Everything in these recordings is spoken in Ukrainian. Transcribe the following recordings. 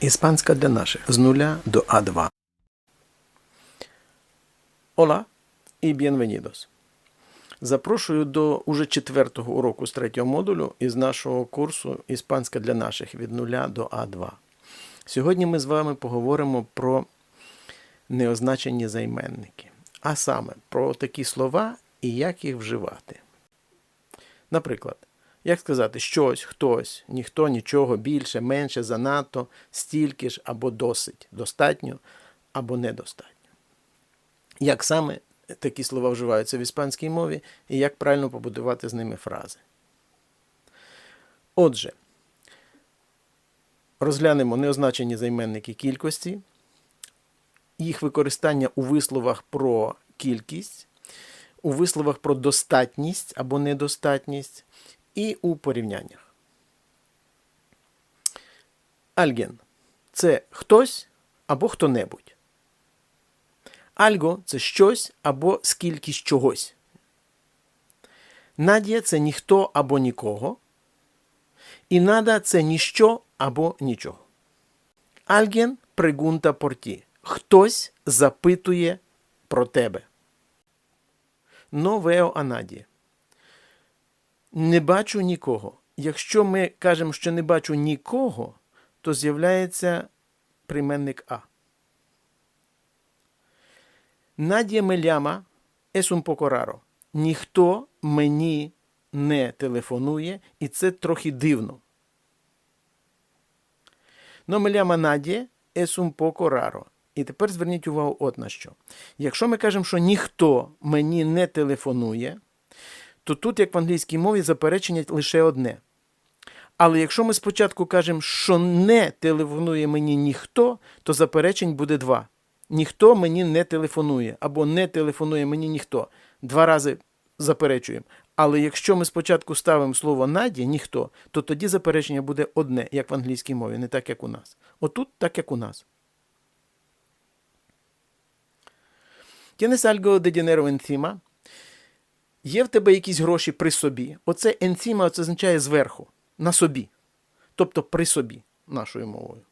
Іспанська для наших з нуля до А2. Hola і bienvenidos. Запрошую до уже четвертого уроку з третього модулю із нашого курсу Іспанська для наших від нуля до А2. Сьогодні ми з вами поговоримо про неозначені займенники, а саме про такі слова і як їх вживати. Наприклад, як сказати щось, хтось, ніхто, нічого, більше, менше, занадто, стільки ж або досить, достатньо або недостатньо. Як саме такі слова вживаються в іспанській мові і як правильно побудувати з ними фрази. Отже, розглянемо неозначені займенники кількості, їх використання у висловах про кількість, у висловах про достатність або недостатність і у порівняннях. Альген це хтось або хто-небудь. Альго це щось або скількість чогось. Надія це ніхто або нікого. І нада це ніщо або нічого. Альген пригунта порті. Хтось запитує про тебе. Новео анадія. Не бачу нікого. Якщо ми кажемо, що не бачу нікого, то з'являється прийменник А. Надія Меляма poco raro. Ніхто мені не телефонує, і це трохи дивно. Но Меляма Надія poco raro. І тепер зверніть увагу от на що. Якщо ми кажемо, що ніхто мені не телефонує, то тут, як в англійській мові, заперечення лише одне. Але якщо ми спочатку кажемо, що не телефонує мені ніхто, то заперечень буде два. Ніхто мені не телефонує, або не телефонує мені ніхто. Два рази заперечуємо. Але якщо ми спочатку ставимо слово наді, ніхто, то тоді заперечення буде одне, як в англійській мові, не так, як у нас. Отут так, як у нас. Tienes algo de dinero? Є в тебе якісь гроші при собі. Оце енціма це означає зверху, на собі. Тобто при собі, нашою мовою.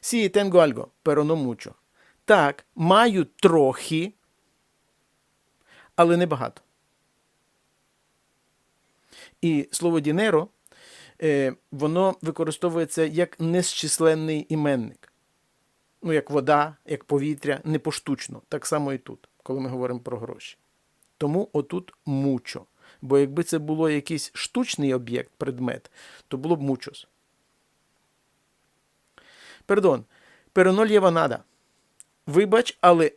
Сі, tengo algo, pero. Так, маю трохи, але не багато. І слово дінеро, е, воно використовується як незчисленний іменник. Ну, як вода, як повітря, не поштучно. Так само і тут, коли ми говоримо про гроші. Тому отут мучо. Бо якби це було якийсь штучний об'єкт, предмет, то було б мучос. Пердон, пероноль нада. Вибач, але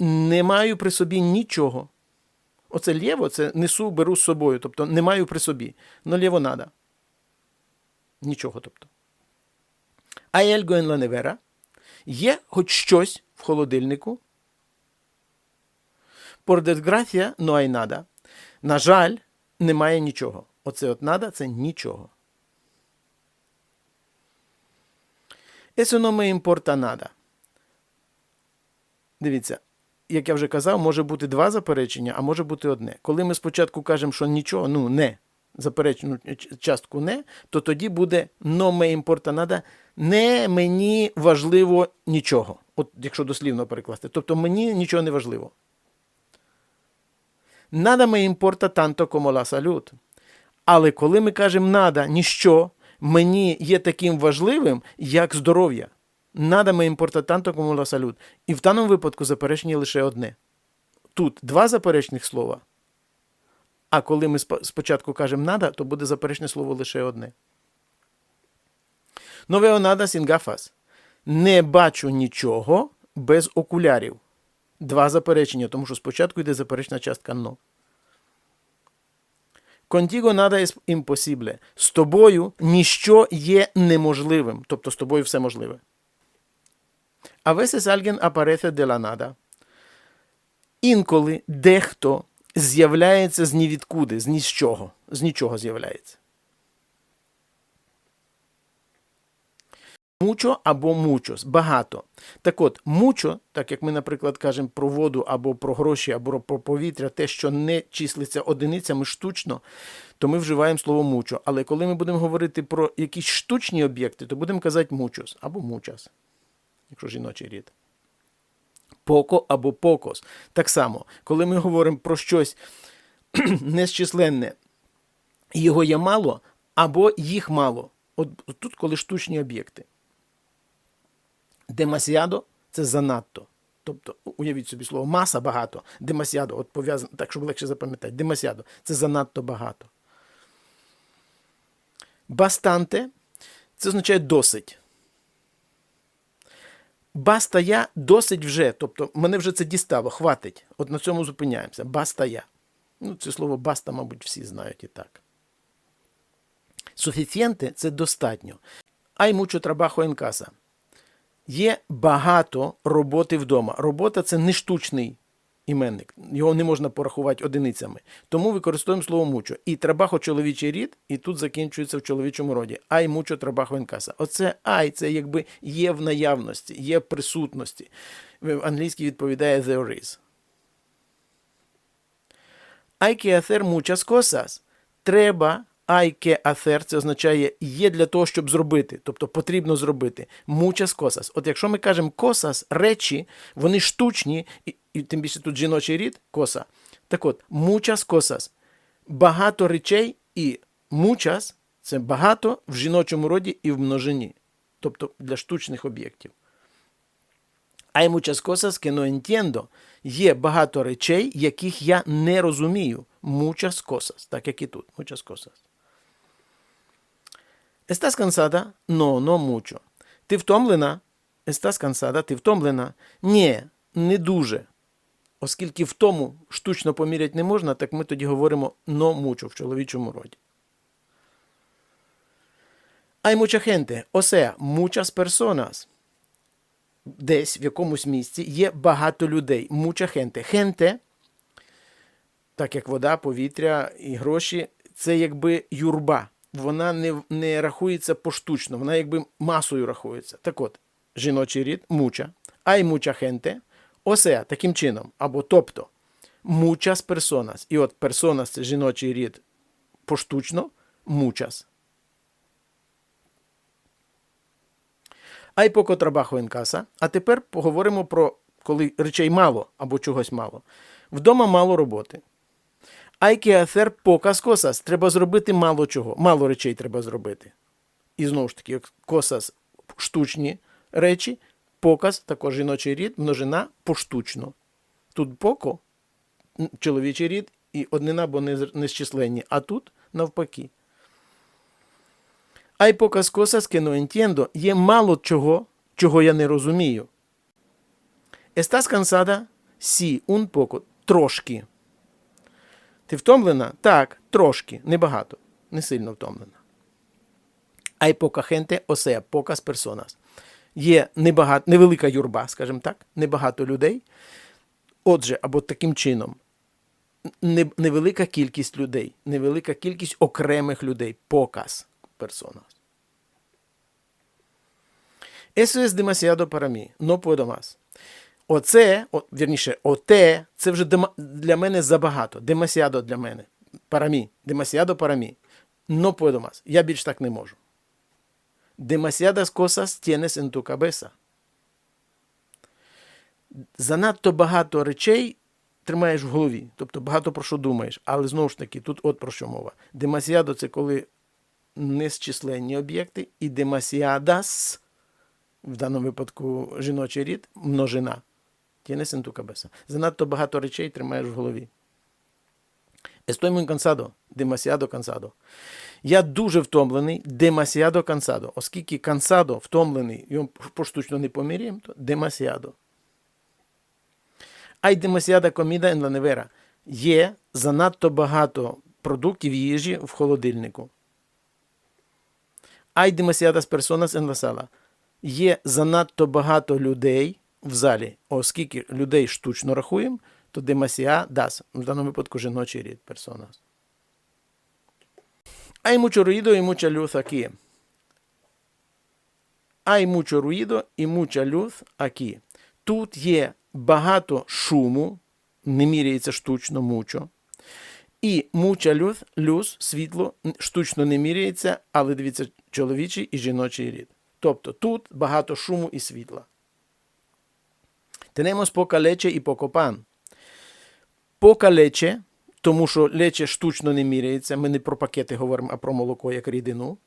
не маю при собі нічого. Оце лєво, це несу, беру з собою, тобто не маю при собі. Но нада. Нічого, тобто. А ельго en. Є хоч щось в холодильнику. Por desgracia, no hay nada. На жаль, немає нічого. Оце от нада це нічого. Eso no me importa nada. Дивіться, як я вже казав, може бути два заперечення, а може бути одне. Коли ми спочатку кажемо, що нічого, ну не, заперечену частку не, то тоді буде no me importa nada, не мені важливо нічого. От якщо дослівно перекласти. Тобто мені нічого не важливо. Nada me importa tanto como la salud. Але коли ми кажемо нада, ніщо мені є таким важливим, як здоров'я. Nada me importa tanto como la salud. І в даному випадку заперечення лише одне. Тут два заперечних слова. А коли ми спочатку кажемо нада, то буде заперечне слово лише одне. Нове нада gafas. Не бачу нічого без окулярів. Два заперечення, тому що спочатку йде заперечна частка но. Contigo нада є імпосібле. З тобою ніщо є неможливим. Тобто з тобою все можливе. А весес альген апарете де ла нада. Інколи дехто з'являється з нівідкуди, з нічого. З нічого з'являється. Мучо або мучос багато. Так от, мучо, так як ми, наприклад, кажемо про воду або про гроші, або про повітря, те, що не числиться одиницями штучно, то ми вживаємо слово мучо. Але коли ми будемо говорити про якісь штучні об'єкти, то будемо казати мучос або мучас, якщо жіночий рід. Поко або покос. Так само, коли ми говоримо про щось незчисленне, його є мало або їх мало. От тут, коли штучні об'єкти. Демасіадо це занадто. Тобто, уявіть собі слово маса багато, демасіадо, от пов'язано, так, щоб легше запам'ятати, демасіадо це занадто багато. Бастанте це означає досить. Баста я досить вже. Тобто, мене вже це дістало, хватить. От на цьому зупиняємося. Баста я. Ну, це слово баста, мабуть, всі знають і так. Суфіцієнте це достатньо. Ай мучо трабахо en casa. Є багато роботи вдома. Робота це не штучний іменник. Його не можна порахувати одиницями. Тому використовуємо слово мучо. І трабахо чоловічий рід, і тут закінчується в чоловічому роді. Ай мучо трабахо casa. Оце ай, це якби є в наявності, є в присутності. В англійській відповідає there is. Hay que hacer muchas. Треба que hacer, це означає є для того, щоб зробити, тобто потрібно зробити. Muchas cosas. От якщо ми кажемо cosas, речі, вони штучні, і, і тим більше тут жіночий рід коса. Так от, muchas cosas. Багато речей і muchas – це багато в жіночому роді і в множині, тобто для штучних об'єктів. Hay muchas cosas que no entiendo. Є багато речей, яких я не розумію. Muchas cosas, так як і тут. Muchas cosas. Estás cansada? No, no mucho. Ти втомлена? Estás cansada? Ти втомлена? Ні, не дуже. Оскільки в тому штучно поміряти не можна, так ми тоді говоримо no mucho в чоловічому роді. Hay mucha gente, o sea, muchas personas. Десь в якомусь місці є багато людей. Mucha gente. Gente, так як вода, повітря і гроші, це якби юрба вона не не рахується поштучно, вона якби масою рахується. Так от, жіночий рід муча, ай муча хенте, осе таким чином, або тобто мучас персонас. І от персонас це жіночий рід поштучно, мучас. Ай поко трабахо енкаса. А тепер поговоримо про коли речей мало або чогось мало. Вдома мало роботи. Hacer pocas cosas. Треба зробити мало чого. Мало речей треба зробити. І знову ж таки, косас штучні речі, показ, також жіночий рід, множина поштучно. Тут поко чоловічий рід і однина, бо незчисленні, а тут навпаки. Pocas cosas que no entiendo. Є мало чого, чого я не розумію. Estás cansada? Sí, un poco. Трошки. Ти втомлена? Так, трошки, небагато, не сильно втомлена. Ай пока хенте осе, покас персонас. Є небагато, невелика юрба, скажімо так, небагато людей. Отже, або таким чином, невелика кількість людей, невелика кількість окремих людей, показ персонас. Eso es demasiado para mí, no puedo más. Оце, о, вірніше, оте, це вже для мене забагато. Демасіадо для мене. Парамі. Демасіадо парамі. Но puedo. Я більш так не можу. Demasiadas cosas tienes en cabeza. Занадто багато речей тримаєш в голові. Тобто багато про що думаєш. Але знову ж таки, тут от про що мова. Демасіадо це коли незчисленні об'єкти, і демасіадас, в даному випадку жіночий рід, множина. Tienes en tu. Занадто багато речей тримаєш в голові. Estoy muy cansado. Demasiado cansado. Я дуже втомлений, demasiado cansado. Оскільки cansado, втомлений, його поштучно не поміряємо, то demasiado. Hay demasiada comida en la. Є занадто багато продуктів їжі в холодильнику. Hay demasiadas personas en la sala. Є занадто багато людей в залі, оскільки людей штучно рахуємо, то демасія дас. В даному випадку жіночий рід персонас. Hay mucho ruido y mucha luz aquí. Hay mucho ruido і mucha luz aquí. Тут є багато шуму, не міряється штучно мучо. І mucha luz, люз, світло, штучно не міряється, але дивіться, чоловічий і жіночий рід. Тобто тут багато шуму і світла. Tenemos poca leche і poco pan. Пока лече, тому що лече штучно не міряється. Ми не про пакети говоримо, а про молоко як рідину.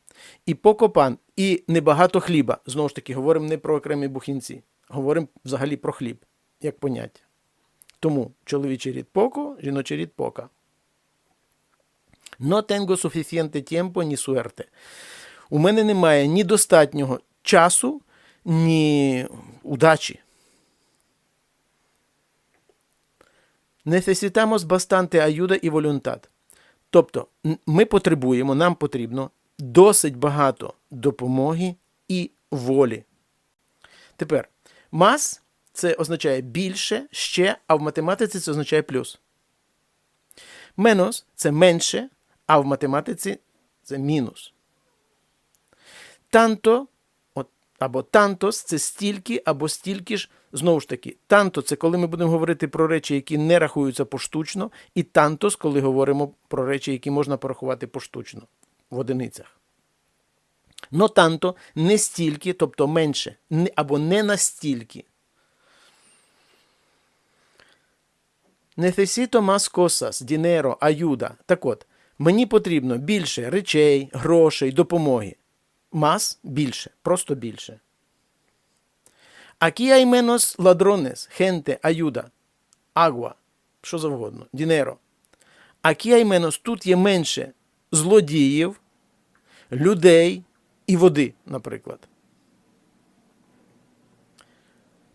І покопан, і небагато хліба. Знову ж таки, говоримо не про окремі бухінці. Говоримо взагалі про хліб, як поняття. Тому чоловічий рід поко, жіночий рід пока. No tengo suficiente tiempo ni suerte. У мене немає ні достатнього часу, ні удачі. Necesitamos bastante ayuda і voluntad. Тобто, ми потребуємо, нам потрібно досить багато допомоги і волі. Тепер, мас це означає більше, ще, а в математиці це означає плюс. Менос це менше, а в математиці це мінус. Танто або тантос це стільки або стільки ж. Знову ж таки, танто це коли ми будемо говорити про речі, які не рахуються поштучно, і тантос, коли говоримо про речі, які можна порахувати поштучно в одиницях. Но танто не стільки, тобто менше, або не настільки. Necesito más cosas, dinero, ayuda. Так от, мені потрібно більше речей, грошей, допомоги. Más – більше, просто більше. Aquí hay menos ladrones, gente, ayuda, agua, що завгодно, dinero. Aquí hay menos, тут є менше злодіїв, людей і води, наприклад.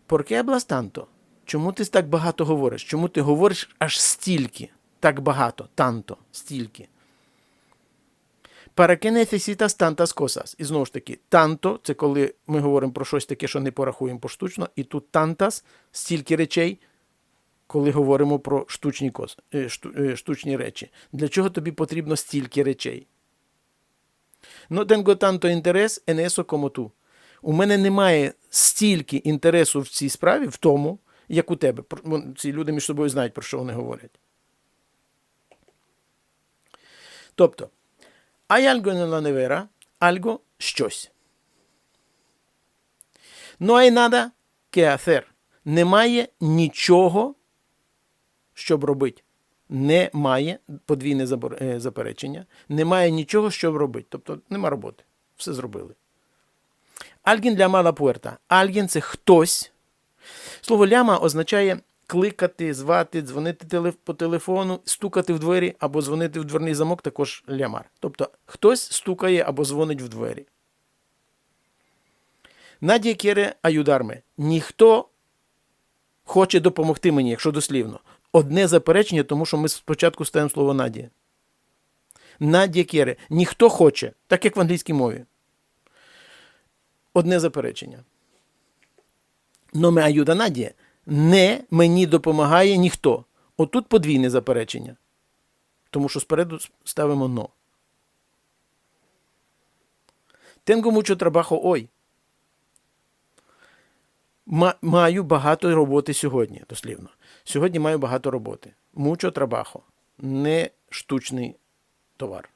¿Por qué hablas tanto? Чому ти так багато говориш? Чому ти говориш аж стільки? Так багато, танто, стільки. ¿Para qué necesitas tantas cosas? І знову ж таки, танто це коли ми говоримо про щось таке, що не порахуємо поштучно, і тут тантас стільки речей, коли говоримо про штучні, кос, е, е, штучні речі. Для чого тобі потрібно стільки речей? No tengo tanto interés en eso como tú. У мене немає стільки інтересу в цій справі, в тому, як у тебе. Ці люди між собою знають, про що вони говорять. Тобто, hay algo en la nevera, algo – щось. No hay nada que hacer. Немає нічого, щоб робити. Немає подвійне е, заперечення. Немає нічого, щоб робити. Тобто нема роботи. Все зробили. Llama a la puerta. Alguien – це хтось. Слово ляма означає кликати, звати, дзвонити по телефону, стукати в двері або дзвонити в дверний замок також лямар. Тобто хтось стукає або дзвонить в двері. Надія кєре аюдарме. Ніхто хоче допомогти мені, якщо дослівно. Одне заперечення, тому що ми спочатку ставимо слово Надія. Надія кєре. Ніхто хоче, так як в англійській мові. Одне заперечення. Но me ayuda надія. Не мені допомагає ніхто. Отут подвійне заперечення. Тому що спереду ставимо но. Tengo mucho trabajo hoy. Маю багато роботи сьогодні, дослівно. Сьогодні маю багато роботи. Mucho trabajo. Не штучний товар.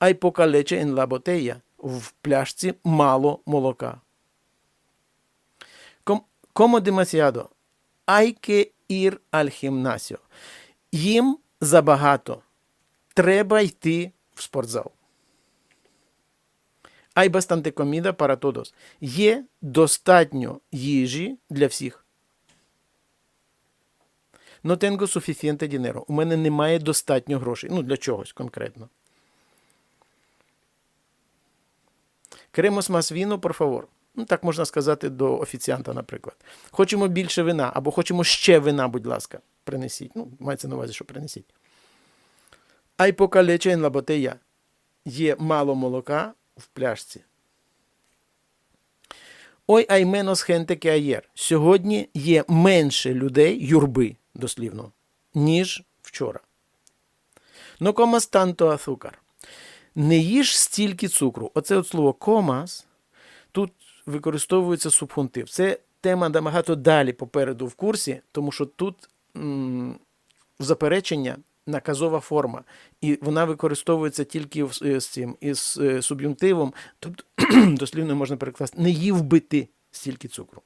Hay poca leche en. В пляшці мало молока. Com- Como demasiado. Hay que ir al gimnasio. Їм забагато. Треба йти в спортзал. Hay bastante comida para todos. Є достатньо їжі для всіх. No tengo suficiente dinero. У мене немає достатньо грошей. Ну, для чогось конкретно. Queremos más vino, por favor. Ну, так можна сказати до офіціанта, наприклад. Хочемо більше вина, або хочемо ще вина, будь ласка, принесіть. Ну, мається на увазі, що принесіть. En la botella. Є мало молока в пляшці. Ой, hay menos gente. Сьогодні є менше людей, юрби, дослівно, ніж вчора. No comas tanto azúcar. Не їж стільки цукру. Оце от слово комас тут використовується субхунтив. Це тема набагато далі попереду в курсі, тому що тут м, заперечення наказова форма, і вона використовується тільки в- з цим із е, суб'юнктивом, тобто дослівно можна перекласти не їв би ти стільки цукру.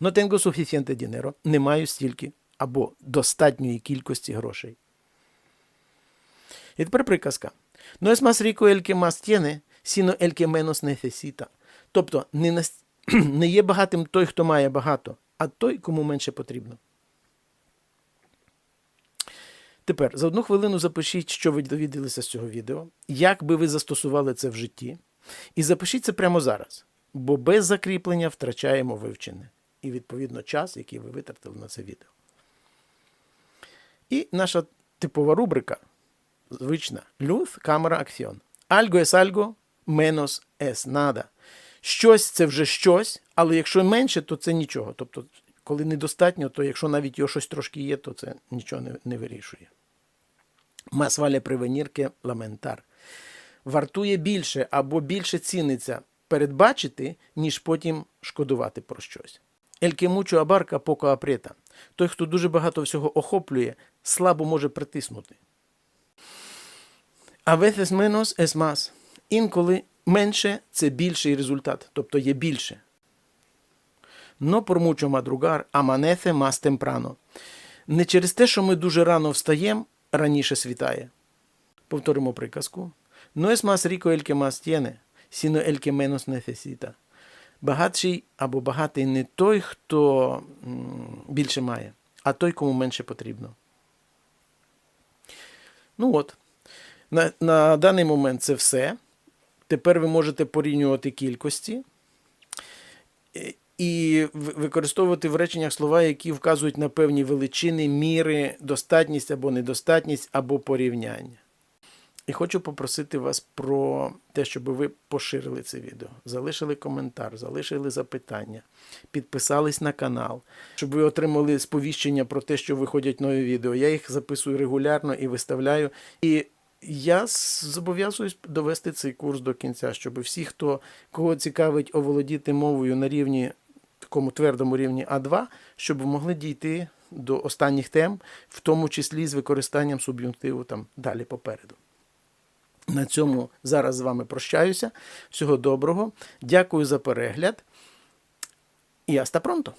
No tengo suficiente dinero, не маю стільки або достатньої кількості грошей. І тепер приказка. No es más rico el que más tiene, sino el que menos necesita. Тобто не, нас- не є багатим той, хто має багато, а той, кому менше потрібно. Тепер за одну хвилину запишіть, що ви довідалися з цього відео, як би ви застосували це в житті. І запишіть це прямо зараз, бо без закріплення втрачаємо вивчене і, відповідно, час, який ви витратили на це відео. І наша типова рубрика звична Luz, камера, акціон. Es algo, menos es nada. Щось це вже щось, але якщо менше, то це нічого. Тобто, коли недостатньо, то якщо навіть його щось трошки є, то це нічого не, не вирішує. Prevenir que lamentar. Вартує більше або більше ціниться передбачити, ніж потім шкодувати про щось. Mucho abarca, poco aprieta. Той, хто дуже багато всього охоплює, слабо може притиснути. А veces menos es. Інколи менше це більший результат, тобто є більше. Por mucho madrugar amanece más temprano. Не через те, що ми дуже рано встаємо, раніше світає. Повторимо приказку. No es más rico el que más tiene, sino el. Багатший або багатий не той, хто більше має, а той, кому менше потрібно. Ну от, на, на даний момент це все. Тепер ви можете порівнювати кількості е, і використовувати в реченнях слова, які вказують на певні величини, міри, достатність або недостатність, або порівняння. І хочу попросити вас про те, щоб ви поширили це відео, залишили коментар, залишили запитання, підписались на канал, щоб ви отримали сповіщення про те, що виходять нові відео. Я їх записую регулярно і виставляю. І я зобов'язуюсь довести цей курс до кінця, щоб всі, хто кого цікавить оволодіти мовою на рівні такому твердому рівні А2, щоб могли дійти до останніх тем, в тому числі з використанням суб'юнктиву там далі попереду. На цьому зараз з вами прощаюся. Всього доброго. Дякую за перегляд. І аста пронто!